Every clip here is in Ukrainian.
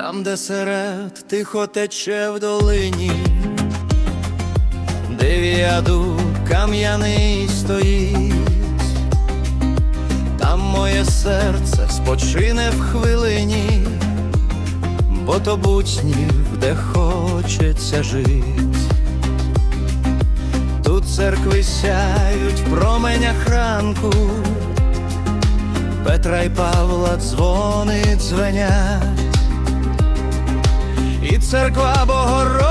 Там, де серед тихо тече в долині, де в'яду кам'яний стоїть, там моє серце спочине в хвилині, бо то буднів, де хочеться жить. Тут церкви сяють в променях ранку, Петра й Павла дзвони дзвенять. І церква Богородиці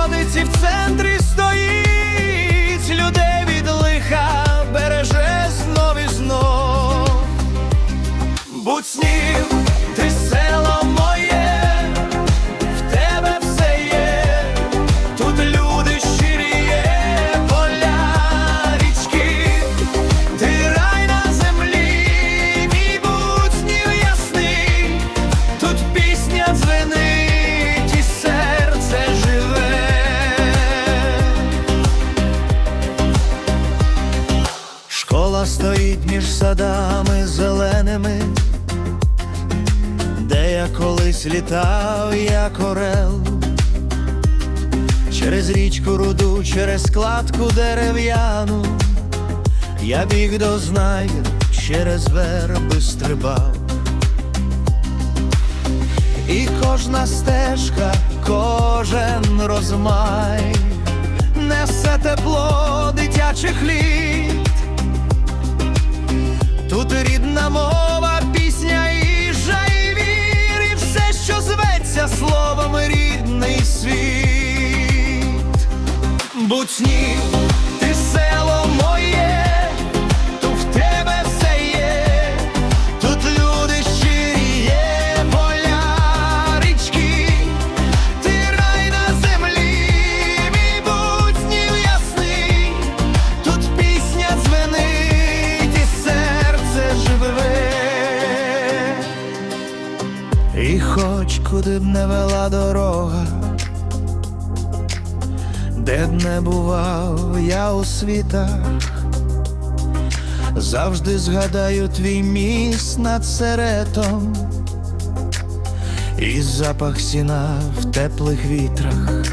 стоїть між садами зеленими, де я колись літав, як орел, через річку руду, через складку дерев'яну, я біг до знаю, через верби стрибав. І кожна стежка, кожен розмай несе тепло дитячих літ. Будь снів, ти село моє, тут в тебе все є, тут люди щирі є, поля, річки, ти рай на землі, мій будь снів ясний, тут пісня дзвенить і серце живе. І хоч куди б не вела дорога, де б не бував я у світах, завжди згадаю твій міст над серетом і запах сіна в теплих вітрах.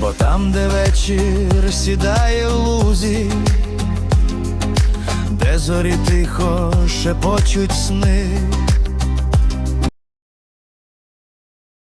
Бо там, де вечір сідає в лузі, де зорі тихо шепочуть сни,